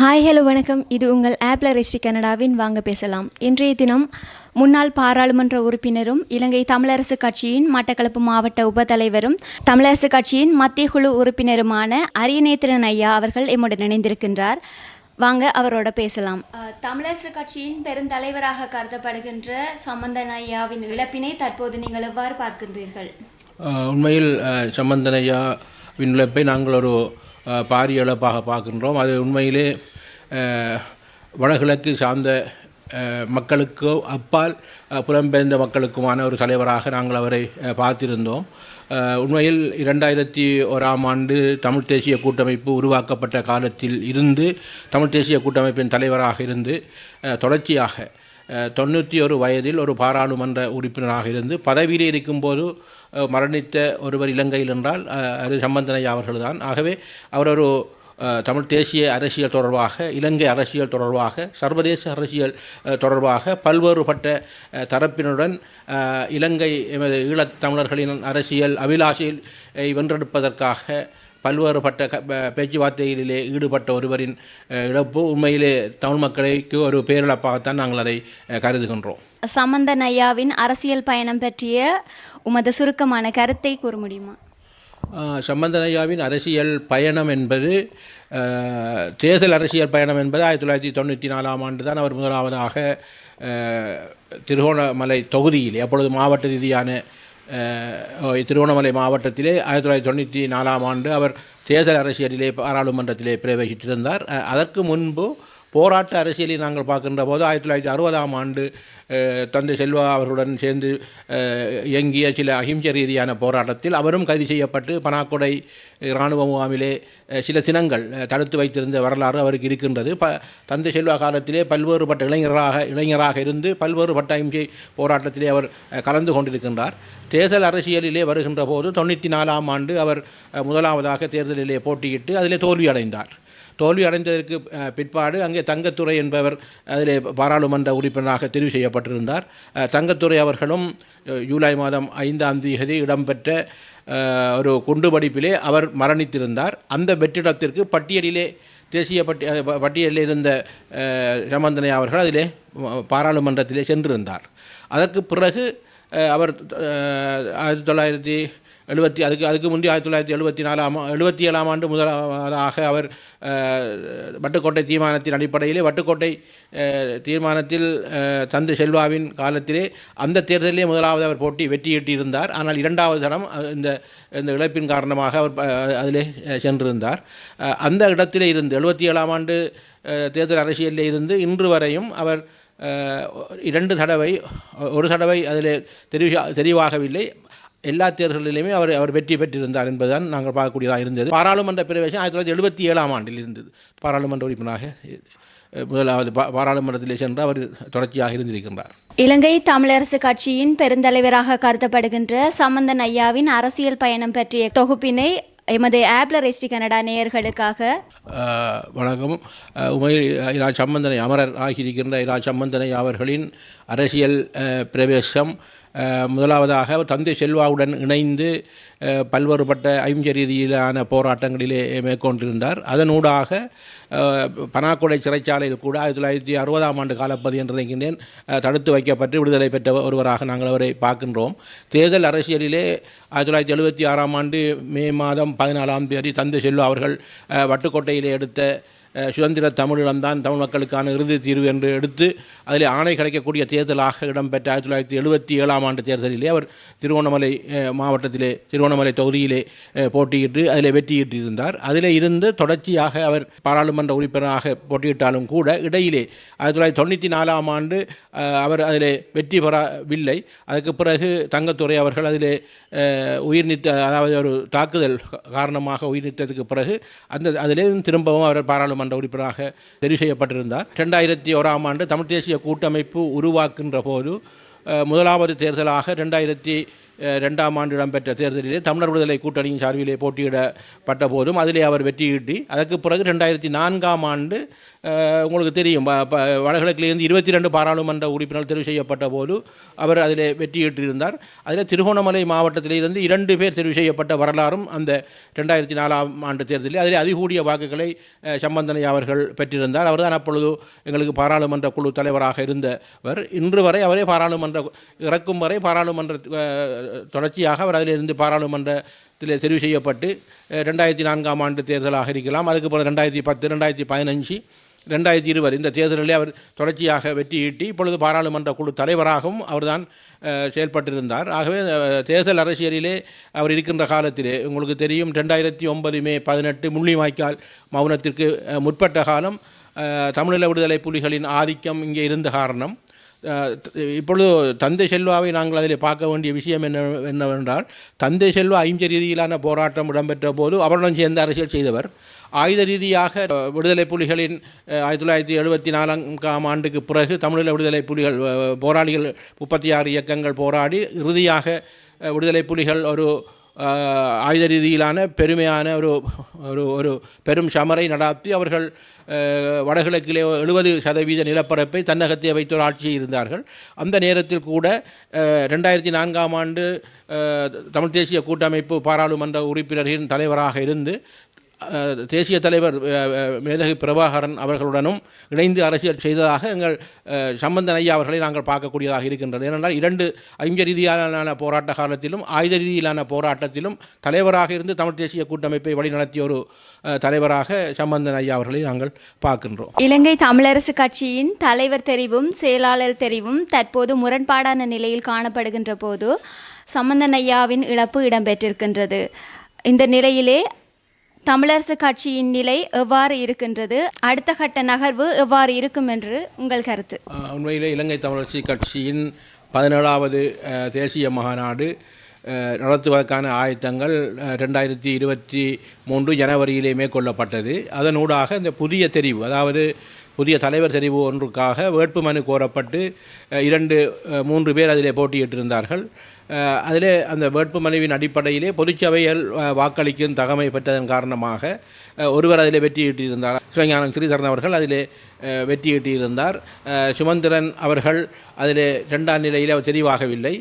Hi hello வணக்கம். இது உங்கள் ஆப்ல ரெஸ்டி கனடாவின் வாங்க பேசலாம். இன்றைய தினம் முன்னாள் பாராளுமன்ற உறுப்பினரும் இலங்கை தமிழரசு கட்சியின் மட்டக்களப்பு மாவட்ட உபதலைவரும் தமிழரசு கட்சியின் மத்திய குழு உறுப்பினருமான அரியநேத்திரன் ஐயா அவர்கள் எம்முடன் இணைந்திருக்கின்றார். வாங்க அவரோட பேசலாம். தமிழரசு கட்சியின் பெருந்தலைவராக கருதப்படுகின்ற சம்பந்தன் ஐயாவின் இழப்பினை தற்போது நீங்கள் எவ்வாறு பார்க்கின்றீர்கள்? உண்மையில் அஹ், சம்பந்தனையாவின் இழப்பை நாங்கள் ஒரு பாரிய இழப்பாக பார்க்கின்றோம். அது உண்மையிலே வடகிழக்கு சார்ந்த மக்களுக்கு மக்களுக்கோ அப்பால் புலம்பெயர்ந்த மக்களுக்குமான ஒரு தலைவராக நாங்கள் அவரை பார்த்திருந்தோம். உண்மையில் இரண்டாயிரத்தி ஓராம் ஆண்டு தமிழ் தேசிய கூட்டமைப்பு உருவாக்கப்பட்ட காலத்தில் இருந்து தமிழ் தேசிய கூட்டமைப்பின் தலைவராக இருந்து தொடர்ச்சியாக தொண்ணூற்றி ஒரு வயதில் ஒரு பாராளுமன்ற உறுப்பினராக இருந்து பதவியில் இருக்கும்போது மரணித்த ஒருவர் இலங்கையில் என்றால் அது சம்பந்தனையா அவர்கள்தான். ஆகவே அவர் ஒரு தமிழ் தேசிய அரசியல் தொடர்பாக இலங்கை அரசியல் தொடர்பாக சர்வதேச அரசியல் தொடர்பாக பல்வேறுபட்ட தரப்பினருடன் இலங்கை எமது ஈழத் தமிழர்களின் அரசியல் அபிலாஷையில் வென்றெடுப்பதற்காக பல்வேறுபட்ட பேச்சுவார்த்தைகளிலே ஈடுபட்ட ஒருவரின் இழப்பு உண்மையிலே தமிழ் மக்களுக்கு ஒரு பேரிழப்பாகத்தான் நாங்கள் அதை கருதுகின்றோம். சம்பந்தன் ஐயாவின் அரசியல் பயணம் பற்றிய உமது சுருக்கமான கருத்தை கூற முடியுமா? சம்பந்தனையாவின் அரசியல் பயணம் என்பது தேர்தல் அரசியல் பயணம் என்பது ஆயிரத்தி தொள்ளாயிரத்தி தொண்ணூற்றி நாலாம் ஆண்டு தான் அவர் முதலாவதாக திருகோணமலை தொகுதியில் அப்பொழுது மாவட்ட ரீதியான திருவண்ணாமலை மாவட்டத்திலே ஆயிரத்தி தொள்ளாயிரத்தி தொண்ணூற்றி நாலாம் ஆண்டு அவர் தேர்தல் அரசியலிலே பாராளுமன்றத்திலே பிரவேசித்திருந்தார். அதற்கு முன்பு போராட்ட அரசியலை நாங்கள் பார்க்கின்ற போது ஆயிரத்தி தொள்ளாயிரத்தி அறுபதாம் ஆண்டு தந்தை செல்வா அவர்களுடன் சேர்ந்து இயங்கிய சில அகிம்சை ரீதியான போராட்டத்தில் அவரும் கைது செய்யப்பட்டு பனாக்கொடை இராணுவ முகாமிலே சில சினங்கள் தடுத்து வைத்திருந்த வரலாறு அவருக்கு இருக்கின்றது. ப தந்தை செல்வா காலத்திலே பல்வேறுபட்ட இளைஞராக இளைஞராக இருந்து பல்வேறுபட்ட அகிம்சை போராட்டத்திலே அவர் கலந்து கொண்டிருக்கின்றார். தேர்தல் அரசியலிலே வருகின்ற போது தொண்ணூற்றி நாலாம் ஆண்டு அவர் முதலாவதாக தேர்தலிலே போட்டியிட்டு அதிலே தோல்வியடைந்தார். தோல்வி அடைந்ததற்கு பிற்பாடு அங்கே தங்கத்துறை என்பவர் அதிலே பாராளுமன்ற உறுப்பினராக தெரிவு செய்யப்பட்டிருந்தார். தங்கத்துறை அவர்களும் ஜூலை மாதம் ஐந்தாம் தேதி இடம்பெற்ற ஒரு குண்டுபடிப்பிலே அவர் மரணித்திருந்தார். அந்த வெற்றிடத்திற்கு பட்டியலிலே தேசிய பட்டி ப- பட்டியலில் இருந்த சமந்தனை அவர்கள் அதிலே பாராளுமன்றத்திலே சென்றிருந்தார். அதற்கு பிறகு அவர் ஆயிரத்தி தொள்ளாயிரத்தி எழுபத்தி அதுக்கு அதுக்கு முந்தைய ஆயிரத்தி தொள்ளாயிரத்தி எழுபத்தி நாலாம் எழுபத்தி ஏழாம் ஆண்டு முதலாவதாக அவர் வட்டுக்கோட்டை தீர்மானத்தின் அடிப்படையிலே வட்டுக்கோட்டை தீர்மானத்தில் தந்து தந்தை செல்வாவின் காலத்திலே அந்த தேர்தலிலே முதலாவது அவர் போட்டி வெற்றியிட்டிருந்தார் ஆனால் இரண்டாவது தரம் இந்த இந்த இழப்பின் காரணமாக அவர் அதிலே சென்றிருந்தார். அந்த இடத்திலே இருந்து எழுபத்தி ஏழாம் ஆண்டு தேர்தல் அரசியலில் இருந்து இன்று வரையும் அவர் இரண்டு தடவை ஒரு தடவை அதில் தெரிவி தெரிவாகவில்லை. எல்லா தேர்தல்களிலுமே அவர் அவர் வெற்றி பெற்றிருந்தார் என்பதுதான் நாங்கள் பார்க்கக்கூடியதாக இருந்தது. பாராளுமன்ற பிரவேசம் ஆயிரத்தி தொள்ளாயிரத்தி எழுபத்தி ஏழாம் ஆண்டில் இருந்தது. பாராளுமன்ற உறுப்பினராக முதலாவது பாராளுமன்றத்திலே சென்று அவர் தொடர்ச்சியாக இருந்திருக்கின்றார். இலங்கை தமிழரசு கட்சியின் பெருந்தலைவராக கருதப்படுகின்ற சம்பந்தன் ஐயாவின் அரசியல் பயணம் பற்றிய தொகுப்பினை எமது ஆப்ல ரெஸ்டி கனடா நேயர்களுக்காக வணக்கம். உமையில் இரா சம்பந்தனை அமரர் ஆகியிருக்கின்ற இரா சம்பந்தனை அவர்களின் அரசியல் பிரவேசம் முதலாவதாக தந்தை செல்வாவுடன் இணைந்து பல்வேறுபட்ட ஐம்பரீதியிலான போராட்டங்களிலே மேற்கொண்டிருந்தார். அதனூடாக அஹ், பனாக்கொடை சிறைச்சாலையில் கூட ஆயிரத்தி தொள்ளாயிரத்தி அறுபதாம் ஆண்டு காலப்பதி என்று நினைக்கின்றேன். தடுத்து வைக்கப்பட்டு விடுதலை பெற்ற ஒருவராக நாங்கள் அவரை பார்க்கின்றோம். தேர்தல் அரசியலிலே ஆயிரத்தி தொள்ளாயிரத்தி எழுபத்தி ஆறாம் ஆண்டு மே மாதம் பதினாலாம் தேதி தந்தை செல்வா அவர்கள் வட்டுக்கோட்டையிலே எடுத்த சுதந்திர தமிழிடம்தான் தமிழ் மக்களுக்கான இறுதி தீர்வு என்று எடுத்து அதில் ஆணை கிடைக்கக்கூடிய தேர்தலாக இடம்பெற்ற ஆயிரத்தி தொள்ளாயிரத்தி எழுபத்தி ஏழாம் ஆண்டு தேர்தலிலே அவர் திருவண்ணாமலை மாவட்டத்திலே திருவண்ணாமலை தொகுதியிலே போட்டியிட்டு அதில் வெற்றியிட்டிருந்தார் அதில் இருந்து தொடர்ச்சியாக அவர் பாராளுமன்ற உறுப்பினராக போட்டியிட்டாலும் கூட இடையிலே ஆயிரத்தி தொள்ளாயிரத்தி தொண்ணூற்றி நாலாம் ஆண்டு அவர் அதில் வெற்றி பெறவில்லை. அதுக்கு பிறகு தங்கத்துறை அவர்கள் அதில் உயிர் நீத்த அதாவது ஒரு தாக்குதல் காரணமாக உயிர் நீத்ததுக்கு பிறகு அந்த அதிலே திரும்பவும் அவர் பாராளுமன்ற உறுப்பினராக தெரிவு செய்யப்பட்டிருந்தார். ரெண்டாயிரத்தி ஓராம் ஆண்டு தமிழ் தேசிய கூட்டமைப்பு உருவாக்குகின்ற போது முதலாவது தேர்தலாக ரெண்டாயிரத்தி ரெண்டாம் ஆண்டு இடம்பெற்ற தேர்தலிலே தமிழர் விடுதலை கூட்டணியின் சார்பிலே போட்டியிடப்பட்ட போதும் அதிலே அவர் வெற்றியீட்டி. அதற்கு பிறகு ரெண்டாயிரத்தி நான்காம் ஆண்டு உங்களுக்கு தெரியும். ப- வடகிழக்கிலிருந்து இருபத்தி ரெண்டு பாராளுமன்ற உறுப்பினர் தெரிவு செய்யப்பட்ட போது அவர் அதில் வெற்றியிட்டிருந்தார் அதில் திருகோணமலை மாவட்டத்திலிருந்து இரண்டு பேர் தெரிவு செய்யப்பட்ட வரலாறும் அந்த ரெண்டாயிரத்தி நாலாம் ஆண்டு தேர்தலில் அதில் அதிகூடிய வாக்குகளை சம்பந்தனை அவர்கள் பெற்றிருந்தார். அவர்தான் அப்பொழுது எங்களுக்கு பாராளுமன்ற குழு தலைவராக இருந்தவர். இன்று வரை அவரே பாராளுமன்ற இறக்கும் வரை பாராளுமன்ற தொடர்ச்சியாக அவர் அதிலிருந்து பாராளுமன்ற இதில் தெரிவு செய்யப்பட்டு ரெண்டாயிரத்தி நான்காம் ஆண்டு தேர்தலாக இருக்கலாம். அதுக்கு பிறகு ரெண்டாயிரத்தி பத்து ரெண்டாயிரத்தி பதினஞ்சு ரெண்டாயிரத்தி இருபது இந்த தேர்தலிலே அவர் தொடர்ச்சியாக வெற்றியீட்டி இப்பொழுது பாராளுமன்ற குழு தலைவராகவும் அவர்தான் செயல்பட்டிருந்தார். ஆகவே தேர்தல் அரசியலிலே அவர் இருக்கின்ற காலத்திலே உங்களுக்கு தெரியும் ரெண்டாயிரத்தி ஒன்பது மே பதினெட்டு முள்ளிவாய்க்கால் மௌனத்திற்கு முற்பட்ட காலம் தமிழீழ விடுதலை புலிகளின் ஆதிக்கம் இங்கே இருந்த காரணம். இப்பொழுது தந்தை செல்வாவை நாங்கள் அதில் பார்க்க வேண்டிய விஷயம் என்ன என்னவென்றால் தந்தை செல்வா ஐந்து ரீதியிலான போராட்டம் இடம்பெற்ற போது அவருடன் சேர்ந்த அரசியல் செய்தவர். ஆயுத ரீதியாக விடுதலை புலிகளின் ஆயிரத்தி தொள்ளாயிரத்தி எழுபத்தி நான்காம் ஆண்டுக்கு பிறகு தமிழீழ விடுதலை புலிகள் போராளிகள் முப்பத்தி ஆறு இயக்கங்கள் போராடி இறுதியாக விடுதலை புலிகள் ஒரு ஆயுத ரீதியிலான பெருமையான ஒரு ஒரு ஒரு பெரும் சமரை நடாத்தி அவர்கள் வடகிழக்கிலே எழுபது சதவீத நிலப்பரப்பை தன்னகத்தை வைத்து ஒரு ஆட்சி இருந்தார்கள். அந்த நேரத்தில் கூட ரெண்டாயிரத்தி நான்காம் ஆண்டு தமிழ் தேசிய கூட்டமைப்பு பாராளுமன்ற உறுப்பினரின் தலைவராக இருந்து தேசிய தலைவர் அஹ், மேதகு பிரபாகரன் அவர்களுடனும் இணைந்து அரசியல் செய்ததாக எங்கள் சம்பந்தன் ஐயா அவர்களை நாங்கள் பார்க்கக்கூடியதாக இருக்கின்றது. ஏனென்றால் இரண்டு ஐஞ்ச ரீதியிலான போராட்ட காலத்திலும் ஆயுத ரீதியிலான போராட்டத்திலும் தலைவராக இருந்து தமிழ் தேசிய கூட்டமைப்பை வழிநடத்திய ஒரு தலைவராக சம்பந்தன் ஐயா அவர்களை நாங்கள் பார்க்கின்றோம். இலங்கை தமிழரசு கட்சியின் தலைவர் தெரிவும் செயலாளர் தெரிவும் தற்போது முரண்பாடான நிலையில் காணப்படுகின்ற போது சம்பந்தன் ஐயாவின் இழப்பு இடம்பெற்றிருக்கின்றது. இந்த நிலையிலே தமிழரசு கட்சியின் நிலை எவ்வாறு இருக்கின்றது? அடுத்த கட்ட நகர்வு எவ்வாறு இருக்கும் என்று உங்கள் கருத்து. உண்மையில் உண்மையிலே இலங்கை தமிழரசு கட்சியின் பதினேழாவது தேசிய மாநாடு நடத்துவதற்கான ஆயத்தங்கள் ரெண்டாயிரத்தி இருபத்தி மூன்று ஜனவரியிலே மேற்கொள்ளப்பட்டது. அதனூடாக இந்த புதிய தெரிவு அதாவது புதிய தலைவர் தெரிவு ஒன்றுக்காக வேட்புமனு கோரப்பட்டு இரண்டு மூன்று பேர் அதிலே போட்டியிட்டிருந்தார்கள். அதிலே அந்த வேட்பு மனுவின் அடிப்படையிலே பொதுச்சபையில் வாக்களிக்கும் தகமை பெற்றதன் காரணமாக ஒருவர் அதிலே வெற்றியிட்டிருந்தார் சிவஞானம் ஸ்ரீதரன் அவர்கள் அதிலே வெற்றியிட்டிருந்தார் சுமந்திரன் அவர்கள் அதிலே இரண்டாம் நிலையில் அவர் தெரிவாகவில்லை.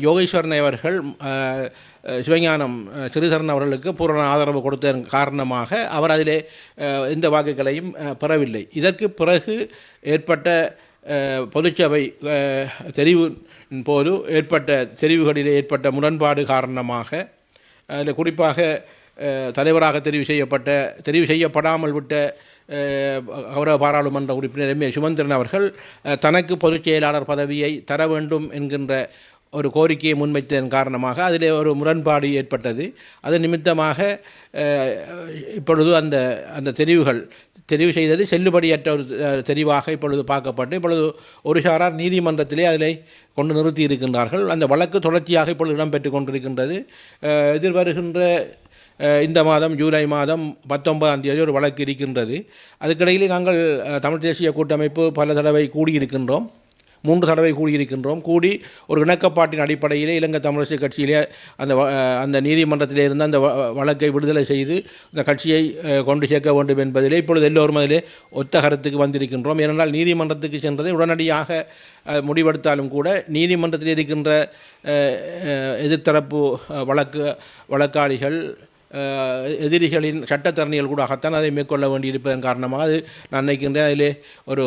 யோகேஸ்வரன் அவர்கள் சிவஞானம் அஹ், அவர்களுக்கு பூரண ஆதரவு கொடுத்ததன் காரணமாக அவர் அதிலே எந்த வாக்குகளையும் பெறவில்லை. இதற்கு பிறகு ஏற்பட்ட பொதுச்சபை தெரிவு போது ஏற்பட்ட தெரிவுகளில் ஏற்பட்ட முரண்பாடு காரணமாக அதில் குறிப்பாக தலைவராக தெரிவு செய்யப்பட்ட தெரிவு செய்யப்படாமல் விட்ட கௌரவ பாராளுமன்ற உறுப்பினர் எம் ஏ சுமந்திரன் அவர்கள் தனக்கு பொதுச் செயலாளர் பதவியை தர வேண்டும் என்கின்ற ஒரு கோரிக்கையை முன்வைத்ததன் காரணமாக அதில் ஒரு முரண்பாடு ஏற்பட்டது. அது நிமித்தமாக இப்பொழுது அந்த அந்த தெரிவுகள் தெரிவு செய்தது செல்லுபடியற்ற ஒரு தெரிவாக இப்பொழுது பார்க்கப்பட்டு இப்பொழுது ஒரு சாரார் நீதிமன்றத்திலே அதிலே கொண்டு நிறுத்தி இருக்கின்றார்கள். அந்த வழக்கு தொடர்ச்சியாக இப்பொழுது இடம்பெற்று கொண்டிருக்கின்றது. எதிர்வருகின்ற இந்த மாதம் ஜூலை மாதம் பத்தொன்பதாம் தேதி ஒரு வழக்கு இருக்கின்றது. அதுக்கிடையில் நாங்கள் தமிழ் தேசிய கூட்டமைப்பு பல தடவை கூடியிருக்கின்றோம். மூன்று தடவை கூடியிருக்கின்றோம். கூடி ஒரு இணக்கப்பாட்டின் அடிப்படையிலே இலங்கை தமிழரசு கட்சியிலே அந்த அந்த நீதிமன்றத்திலே இருந்து அந்த வ- வழக்கை விடுதலை செய்து இந்த கட்சியை கொண்டு சேர்க்க வேண்டும் என்பதிலே இப்பொழுது எல்லோரும் அதிலே ஒத்த கருத்துக்கு வந்திருக்கின்றோம். ஏனென்றால் நீதிமன்றத்துக்கு சென்றதை உடனடியாக முடிவெடுத்தாலும் கூட நீதிமன்றத்தில் இருக்கின்ற எதிர்த்தரப்பு வழக்கு வழக்காளிகள் எதிரிகளின் சட்டத்தரணிகள் கூடாகத்தான் அதை மேற்கொள்ள வேண்டியிருப்பதன் காரணமாக அது நான் நினைக்கின்றேன் அதிலே ஒரு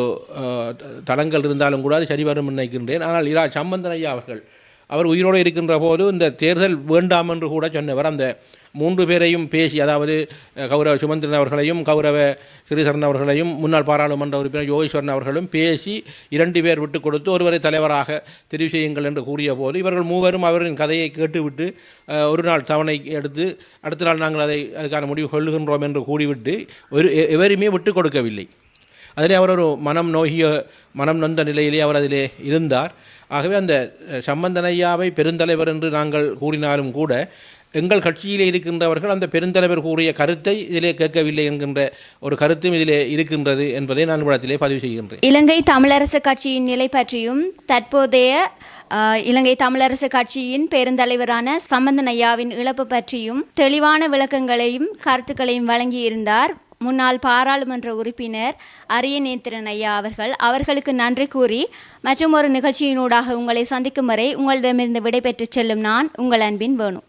தளங்கள் த- இருந்தாலும் கூட அது சரிவரும் நினைக்கின்றேன். ஆனால் இரா சம்பந்தன் ஐயா அவர்கள் அவர் உயிரோடு இருக்கின்ற போது இந்த தேர்தல் வேண்டாம் என்று கூட சொன்னவர். அந்த மூன்று பேரையும் பேசி அதாவது கௌரவ சுமந்திரன் அவர்களையும் கௌரவ ஸ்ரீசரன் அவர்களையும் முன்னாள் பாராளுமன்ற உறுப்பினர் யோகேஸ்வரன் அவர்களும் பேசி இரண்டு பேர் விட்டு கொடுத்து ஒருவரை தலைவராக தெரிவு செய்யுங்கள் என்று கூறிய போது இவர்கள் மூவரும் அவரின் கதையை கேட்டுவிட்டு ஒரு நாள் தவணை எடுத்து அடுத்த நாள் நாங்கள் அதை அதுக்கான முடிவு கொள்ளுகின்றோம் என்று கூறிவிட்டு ஒரு எ- எவரையுமே விட்டு கொடுக்கவில்லை. அதிலே அவர் ஒரு மனம் நோகிய மனம் நொந்த நிலையிலே அவர் அதிலே இருந்தார். ஆகவே அந்த சம்பந்தனையாவை பெருந்தலைவர் என்று நாங்கள் கூறினாலும் கூட எங்கள் கட்சியிலே இருக்கின்றவர்கள் அந்த பெருந்தலைவர் கூறிய கருத்தை இதிலே கேட்கவில்லை என்கின்ற ஒரு கருத்தும் இதிலே இருக்கின்றது என்பதை நான் இடத்திலே பதிவு செய்கின்றேன். இலங்கை தமிழரசு கட்சியின் நிலை பற்றியும் தற்போதைய இலங்கை தமிழரசு கட்சியின் பெருந்தலைவரான சம்பந்தன் ஐயாவின் இழப்பு பற்றியும் தெளிவான விளக்கங்களையும் கருத்துக்களையும் வழங்கியிருந்தார். முன்னாள் பாராளுமன்ற உறுப்பினர் அரியநேத்திரன் ஐயா அவர்கள். அவர்களுக்கு நன்றி கூறி மற்றும் ஒரு நிகழ்ச்சியினூடாக உங்களை சந்திக்கும் வரை உங்களிடமிருந்து விடைபெற்று செல்லும் நான் உங்கள் அன்பின் வேணும்